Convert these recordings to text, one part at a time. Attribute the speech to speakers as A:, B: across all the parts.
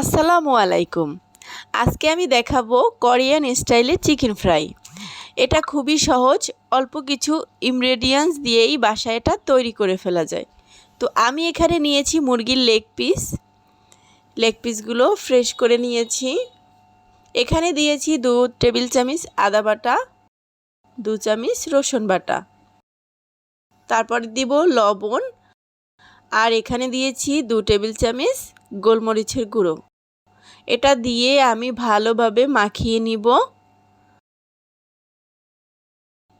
A: আসসালামু আলাইকুম। আজকে আমি দেখাবো কোরিয়ান স্টাইলে চিকেন ফ্রাই। এটা খুবই সহজ, অল্প কিছু ইনগ্রেডিয়েন্টস দিয়েই বাসায় এটা তৈরি করে ফেলা যায়। তো আমি এখানে নিয়েছি মুরগির লেগ পিস লেগ পিসগুলো ফ্রেশ করে নিয়েছি। এখানে দিয়েছি দু টেবিল চামচ আদা বাটা, দু চামচ রসুন বাটা। তারপরে দিব লবণ আর এখানে দিয়েছি দু টেবিল চামচ গোলমরিচের গুঁড়ো। এটা দিয়ে আমি ভালোভাবে মাখিয়ে নিব।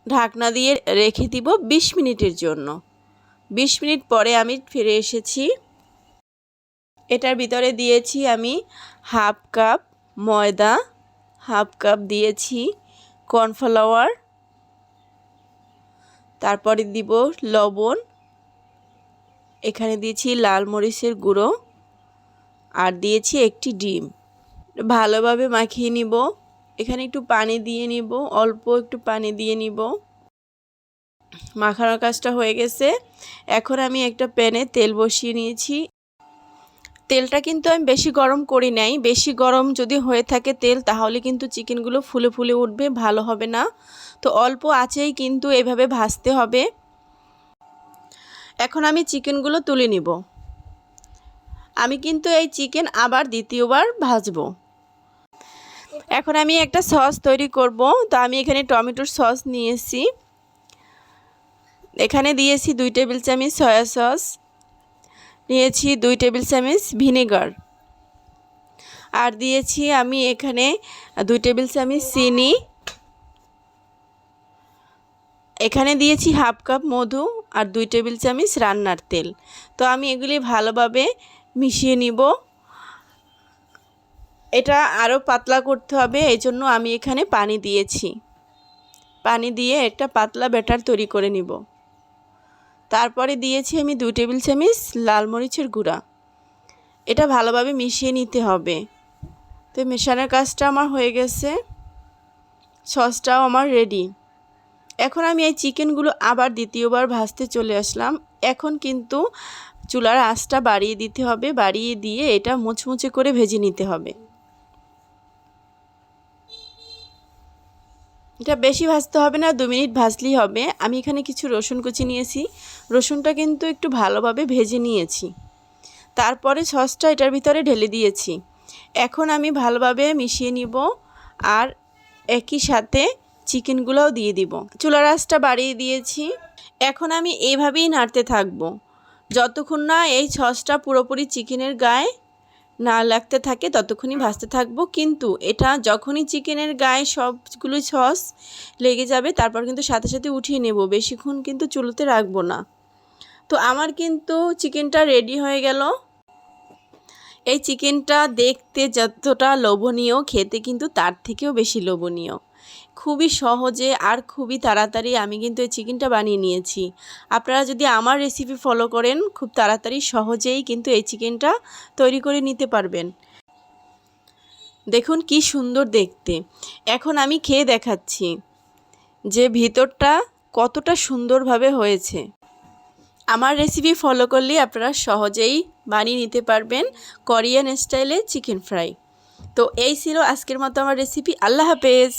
A: ঢাকনা দিয়ে রেখে দিব বিশ মিনিটের জন্য। বিশ মিনিট পরে আমি ফিরে এসেছি। এটার ভিতরে দিয়েছি আমি হাফ কাপ ময়দা, হাফ কাপ দিয়েছি কর্নফ্লাওয়ার, তারপরে দিব লবণ এখানে দিয়েছি লাল মরিচের গুঁড়ো আর দিয়েছি একটি ডিম। ভালোভাবে মাখিয়ে নিব। এখানে একটু পানি দিয়ে নিব, অল্প একটু পানি দিয়ে নিব। মাখানোর কাজটা হয়ে গেছে। এখন আমি একটা প্যানে তেল বসিয়ে নিয়েছি। তেলটা কিন্তু আমি বেশি গরম করি নাই। বেশি গরম যদি হয়ে থাকে তেল, তাহলে কিন্তু চিকেনগুলো ফুলে ফুলে উঠবে, ভালো হবে না। তো অল্প আছেই কিন্তু এভাবে ভাজতে হবে। এখন আমি চিকেনগুলো তুলে নিব। আমি কিন্তু এই চিকেন আবার দ্বিতীয়বার ভাজবো। এখন আমি একটা সস তৈরি করব। তো আমি এখানে টমেটোর সস নিয়েছি। এখানে দিয়েছি দুই টেবিল চামচ সয়া সস। নিয়েছি দুই টেবিল চামচ ভিনেগার। আর দিয়েছি আমি এখানে দুই টেবিল চামচ চিনি। এখানে দিয়েছি হাফ কাপ মধু আর দুই টেবিল চামচ রান্নার তেল। তো আমি এগুলি ভালোভাবে মিশিয়ে নিব। এটা আরও পাতলা করতে হবে, এই জন্য আমি এখানে পানি দিয়েছি। পানি দিয়ে একটা পাতলা ব্যাটার তৈরি করে নিব। তারপরে দিয়েছি আমি দুই টেবিল চামচ লাল মরিচের গুঁড়া। এটা ভালোভাবে মিশিয়ে নিতে হবে। তো মেশানোর কাজটা আমার হয়ে গেছে। সসটাও আমার রেডি। এখন আমি এই চিকেনগুলো আবার দ্বিতীয়বার ভাজতে চলে আসলাম। এখন কিন্তু চুলার আঁচটা বাড়িয়ে দিতে হবে, বাড়িয়ে দিয়ে এটা মুচমুচে করে ভেজে নিতে হবে। এটা বেশি ভাজতে হবে না, দু মিনিট ভাজলেই হবে। আমি এখানে কিছু রসুন কুচি নিয়েছি। রসুনটা কিন্তু একটু ভালোভাবে ভেজে নিয়েছি। তারপরে সসটা এটার ভিতরে ঢেলে দিয়েছি। এখন আমি ভালোভাবে মিশিয়ে নিব। আর একই সাথে চিকেনগুলোও দিয়ে দিব। চুলা আঁচটা বাড়িয়ে দিয়েছি। এখন আমি এইভাবেই নাড়তে থাকব। যতক্ষণ না এই সসটা পুরোপুরি চিকেনের গায়ে না লাগতে থাকে, ততক্ষণই ভাজতে থাকব। কিন্তু এটা যখনই চিকেনের গায়ে সবগুলো সস লেগে যাবে, তারপর কিন্তু সাথে সাথে উঠিয়ে নেব। বেশিক্ষণ কিন্তু চুলোতে রাখব না। তো আমার কিন্তু চিকেনটা রেডি হয়ে গেল। এই চিকেনটা দেখতে যতটা লোভনীয়, খেতে কিন্তু তার থেকেও বেশি লোভনীয়। খুবই সহজে আর খুবই তাড়াতাড়ি আমি কিন্তু এই চিকেনটা বানিয়ে নিয়েছি। আপনারা যদি আমার রেসিপি ফলো করেন, খুব তাড়াতাড়ি সহজেই কিন্তু এই চিকেনটা তৈরি করে নিতে পারবেন। দেখুন কি সুন্দর দেখতে। এখন আমি খেয়ে দেখাচ্ছি যে ভিতরটা কতটা সুন্দরভাবে হয়েছে। আমার রেসিপি ফলো করলে আপনারা সহজেই বানিয়ে নিতে পারবেন কোরিয়ান স্টাইলে চিকেন ফ্রাই তো এই ছিল আজকের মতো আমার রেসিপি আল্লাহ হাফেজ!